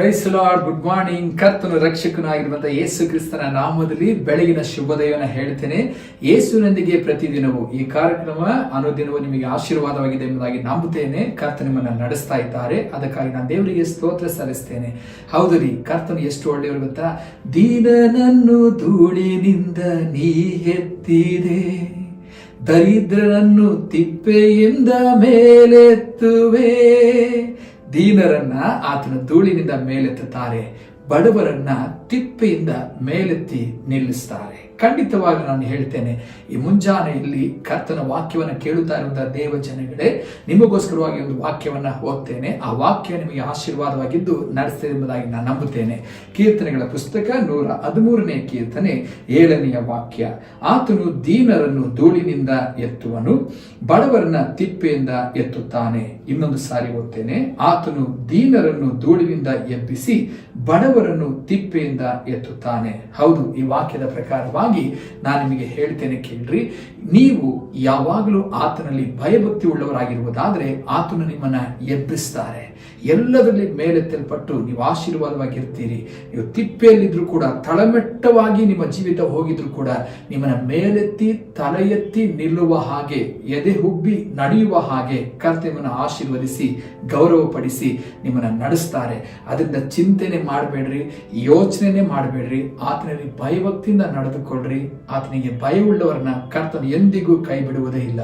Price lord good morning ಕರ್ತನು ರಕ್ಷಕನಾಗಿರುವಂತಹ ಯೇಸು ಕ್ರಿಸ್ತನ ನಾಮದಲ್ಲಿ ಬೆಳಗಿನ ಶುಭದಯವನ್ನು ಹೇಳ್ತೇನೆ ಯೇಸುವಿನೊಂದಿಗೆ ಪ್ರತಿದಿನವೂ ಈ ಕಾರ್ಯಕ್ರಮ ಅನುದಿನವೂ ನಿಮಗೆ ಆಶೀರ್ವಾದವಾಗಿದೆ ಎಂಬುದಾಗಿ ನಂಬುತ್ತೇನೆ. ಕರ್ತ ನಡೆಸ್ತಾ ಇದ್ದಾರೆ. ಅದಕ್ಕಾಗಿ ನಾನು ದೇವರಿಗೆ ಸ್ತೋತ್ರ ಸಲ್ಲಿಸ್ತೇನೆ. ಹೌದು ರೀ, ಕರ್ತನು ಎಷ್ಟು ಒಳ್ಳೆಯವರು ಗೊತ್ತಾ? ದೀನನನ್ನು ಧೂಳಿನಿಂದ ನೀ ಎತ್ತಿದೆ. ದರಿದ್ರನನ್ನು ತಿಪ್ಪೆಯಿಂದ ಮೇಲೆತ್ತುವೆ. ದೀನರನ್ನ ಆತನ ಧೂಳಿನಿಂದ ಮೇಲೆತ್ತುತ್ತಾರೆ ಬಡವರನ್ನ ತಿಪ್ಪೆಯಿಂದ ಮೇಲೆತ್ತಿ ನಿಲ್ಲಿಸ್ತಾರೆ. ಖಂಡಿತವಾಗಿ ನಾನು ಹೇಳ್ತೇನೆ, ಈ ಮುಂಜಾನೆ ಇಲ್ಲಿ ಕರ್ತನ ವಾಕ್ಯವನ್ನು ಕೇಳುತ್ತಾ ಇರುವಂತಹ ದೇವ ಜನಗಳೇ, ನಿಮಗೋಸ್ಕರವಾಗಿ ಒಂದು ವಾಕ್ಯವನ್ನ ಓದ್ತೇನೆ. ಆ ವಾಕ್ಯ ನಿಮಗೆ ಆಶೀರ್ವಾದವಾಗಿದ್ದು ನಡೆಸ್ತದೆ ಎಂಬುದಾಗಿ ನಾನು ನಂಬುತ್ತೇನೆ. ಕೀರ್ತನೆಗಳ ಪುಸ್ತಕ ನೂರ ಹದಿಮೂರನೇ ಕೀರ್ತನೆ ಏಳನೆಯ ವಾಕ್ಯ. ಆತನು ದೀನರನ್ನು ಧೂಳಿನಿಂದ ಎತ್ತುವನು, ಬಡವರನ್ನ ತಿಪ್ಪೆಯಿಂದ ಎತ್ತುತ್ತಾನೆ. ಇನ್ನೊಂದು ಸಾರಿ ಓದ್ತೇನೆ. ಆತನು ದೀನರನ್ನು ಧೂಳಿನಿಂದ ಎಬ್ಬಿಸಿ ಬಡವರನ್ನು ತಿಪ್ಪೆಯಿಂದ ಎತ್ತುತ್ತಾನೆ. ಹೌದು, ಈ ವಾಕ್ಯದ ಪ್ರಕಾರವಾಗಿ ನಾನು ನಿಮಗೆ ಹೇಳ್ತೇನೆ ಕೇಳ್ರಿ, ನೀವು ಯಾವಾಗಲೂ ಆತನಲ್ಲಿ ಭಯಭಕ್ತಿ ಉಳ್ಳವರಾಗಿರುವುದಾದ್ರೆ ಆತನು ನಿಮ್ಮನ್ನ ಎಬ್ಬಿಸ್ತಾರೆ. ಎಲ್ಲದರಲ್ಲಿ ಮೇಲೆತ್ತಲ್ಪಟ್ಟು ನೀವು ಆಶೀರ್ವಾದವಾಗಿರ್ತೀರಿ. ನೀವು ತಿಪ್ಪೆಯಲ್ಲಿದ್ರು ಕೂಡ, ತಳಮೆಟ್ಟವಾಗಿ ನಿಮ್ಮ ಜೀವಿತ ಹೋಗಿದ್ರು ಕೂಡ ನಿಮ್ಮನ್ನ ಮೇಲೆತ್ತಿ ತಲೆ ಎತ್ತಿ ನಿಲ್ಲುವ ಹಾಗೆ, ಎದೆ ಹುಬ್ಬಿ ನಡೆಯುವ ಹಾಗೆ ಕರ್ತವ್ಯವನ್ನು ಆಶೀರ್ವದಿಸಿ, ಗೌರವಪಡಿಸಿ ನಿಮ್ಮನ್ನ ನಡೆಸ್ತಾರೆ. ಅದರಿಂದ ಚಿಂತನೆ ಮಾಡಬೇಡ್ರಿ ಯೋಚನೆ ಮಾಡಬೇಡ್ರಿ. ಆತನಲ್ಲಿ ಭಯಭಕ್ತಿಯಿಂದ ನಡೆದುಕೊಳ್ಳ್ರಿ ಆತನಿಗೆ ಭಯವುಳ್ಳವರನ್ನ ಕರ್ತನ ಎಂದಿಗೂ ಕೈ ಬಿಡುವುದೇ ಇಲ್ಲ.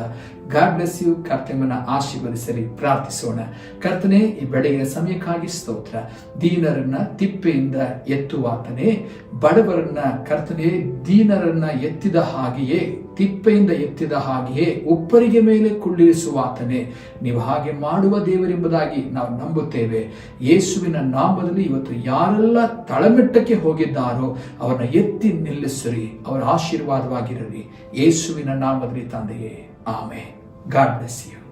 ಗಾಡ್ ಬ್ಲೆಸ್ ಯು ಕರ್ತನ ಆಶೀರ್ವದಿಸಲಿ. ಪ್ರಾರ್ಥಿಸೋಣ. ಕರ್ತನೆ, ಈ ಬೆಳೆಯ ಸಮಯಕ್ಕಾಗಿ ಸ್ತೋತ್ರ. ದೀನರನ್ನ ತಿಪ್ಪೆಯಿಂದ ಎತ್ತುವಾತನೇ. ಬಡವರನ್ನ ಕರ್ತನೆ, ದೀನರನ್ನ ಎತ್ತಿದ ಹಾಗೆಯೇ, ತಿಪ್ಪೆಯಿಂದ ಎತ್ತಿದ ಹಾಗೆಯೇ ಉಪ್ಪರಿಗೆ ಮೇಲೆ ಕುಳ್ಳಿರಿಸುವಾತನೇ. ನೀವು ಹಾಗೆ ಮಾಡುವ ದೇವರೆಂಬುದಾಗಿ ನಾವು ನಂಬುತ್ತೇವೆ. ಯೇಸುವಿನ ನಾಮದಲ್ಲಿ ಇವತ್ತು ಯಾರೆಲ್ಲ ತಳಮೆಟ್ಟಕ್ಕೆ ಹೋಗಿದ್ದಾರೋ, ಅವರನ್ನ ಎತ್ತಿ ನಿಲ್ಲಿಸಿರಿ. ಅವರ ಆಶೀರ್ವಾದವಾಗಿರಲಿ. ಯೇಸುವಿನ ನಾಮದಲ್ಲಿ ತಂದೆಯೇ. ಆಮೆ God bless you.